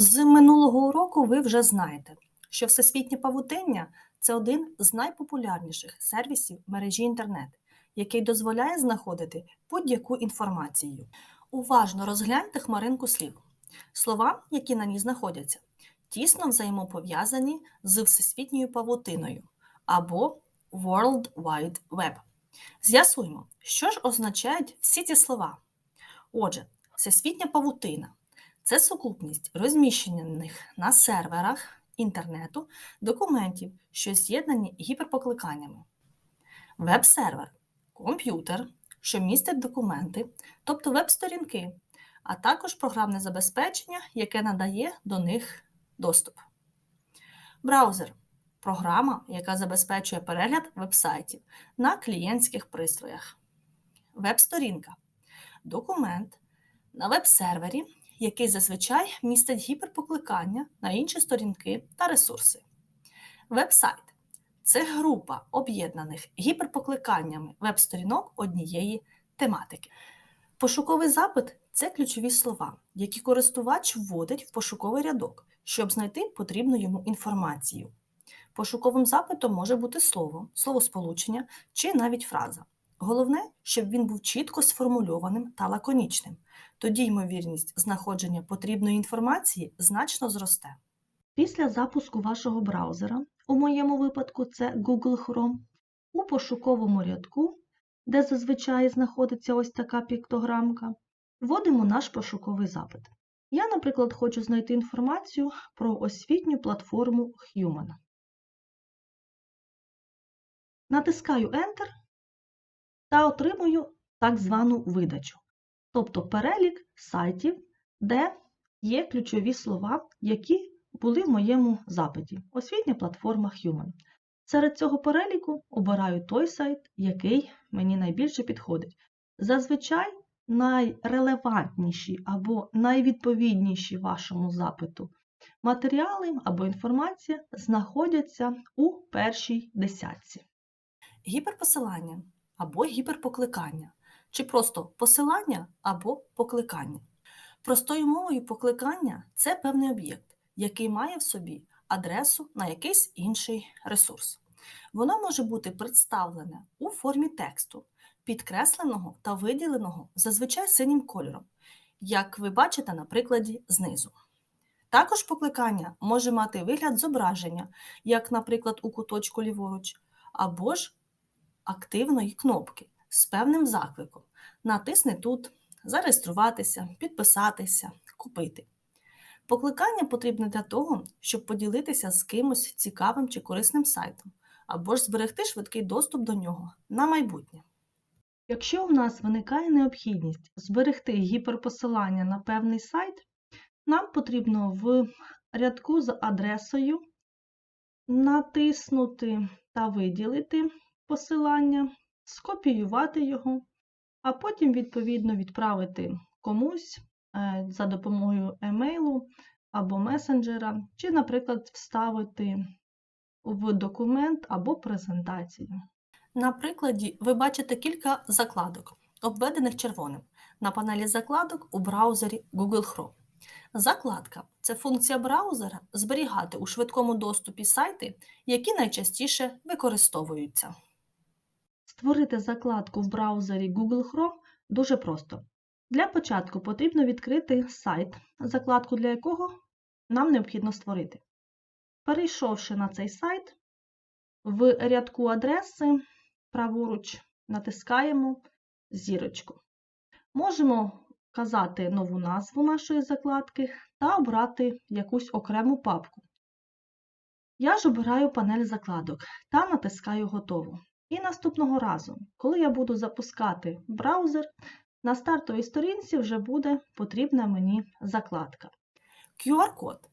З минулого уроку ви вже знаєте, що всесвітнє павутиння це один з найпопулярніших сервісів мережі інтернет, який дозволяє знаходити будь-яку інформацію. Уважно розгляньте хмаринку слів. Слова, які на ній знаходяться, тісно взаємопов'язані з всесвітньою павутиною або World Wide Web. З'ясуємо, що ж означають всі ці слова. Отже, всесвітня павутина це сукупність розміщених на серверах інтернету документів, що з'єднані гіперпокликаннями. Веб-сервер комп'ютер, що містить документи, тобто веб-сторінки, а також програмне забезпечення, яке надає до них доступ. Браузер програма, яка забезпечує перегляд веб-сайтів на клієнтських пристроях. Веб-сторінка документ на веб-сервері, який зазвичай містить гіперпокликання на інші сторінки та ресурси. Веб-сайт це група об'єднаних гіперпокликаннями веб-сторінок однієї тематики. Пошуковий запит це ключові слова, які користувач вводить в пошуковий рядок, щоб знайти потрібну йому інформацію. Пошуковим запитом може бути слово, словосполучення чи навіть фраза. Головне, щоб він був чітко сформульованим та лаконічним. Тоді ймовірність знаходження потрібної інформації значно зросте. Після запуску вашого браузера, у моєму випадку це Google Chrome, у пошуковому рядку, де зазвичай знаходиться ось така піктограмка, вводимо наш пошуковий запит. Я, наприклад, хочу знайти інформацію про освітню платформу Human. Натискаю Enter та отримую так звану видачу, тобто перелік сайтів, де є ключові слова, які були в моєму запиті. Освітня платформа Human. Серед цього переліку обираю той сайт, який мені найбільше підходить. Зазвичай найрелевантніші або найвідповідніші вашому запиту матеріали або інформація знаходяться у першій десятці. Гіперпосилання або гіперпокликання, чи просто посилання або покликання. Простою мовою покликання це певний об'єкт, який має в собі адресу на якийсь інший ресурс. Воно може бути представлене у формі тексту, підкресленого та виділеного зазвичай синім кольором, як ви бачите на прикладі знизу. Також покликання може мати вигляд зображення, як, наприклад, у куточку ліворуч, або ж активної кнопки з певним закликом. Натисни тут зареєструватися, підписатися, купити. Покликання потрібне для того, щоб поділитися з кимось цікавим чи корисним сайтом, або ж зберегти швидкий доступ до нього на майбутнє. Якщо в нас виникає необхідність зберегти гіперпосилання на певний сайт, нам потрібно в рядку з адресою натиснути та виділити посилання, скопіювати його, а потім, відповідно, відправити комусь е, за допомогою емейлу або месенджера, чи, наприклад, вставити в документ або презентацію. На прикладі ви бачите кілька закладок, обведених червоним, на панелі закладок у браузері Google Chrome. Закладка це функція браузера зберігати у швидкому доступі сайти, які найчастіше використовуються. Створити закладку в браузері Google Chrome дуже просто. Для початку потрібно відкрити сайт, закладку для якого нам необхідно створити. Перейшовши на цей сайт, в рядку адреси праворуч натискаємо зірочку. Можемо вказати нову назву нашої закладки та обрати якусь окрему папку. Я ж обираю панель закладок та натискаю Готово. І наступного разу, коли я буду запускати браузер, на стартовій сторінці вже буде потрібна мені закладка. QR-код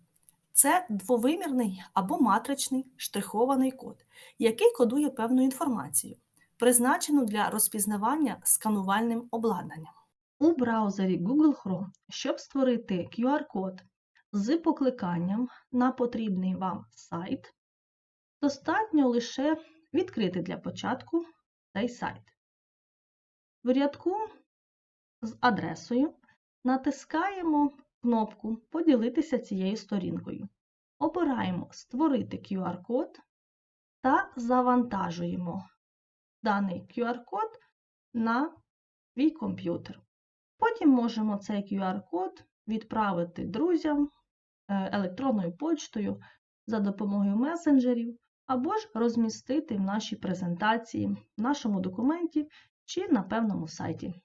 це двовимірний або матричний штрихований код, який кодує певну інформацію, призначену для розпізнавання сканувальним обладнанням. У браузері Google Chrome, щоб створити QR-код з покликанням на потрібний вам сайт, достатньо лише відкрити для початку цей сайт. В рядку з адресою натискаємо кнопку Поділитися цією сторінкою. Обираємо Створити QR-код та завантажуємо даний QR-код на свій комп'ютер. Потім можемо цей QR-код відправити друзям е, електронною почтою за допомогою месенджерів або ж розмістити в нашій презентації, в нашому документі чи на певному сайті.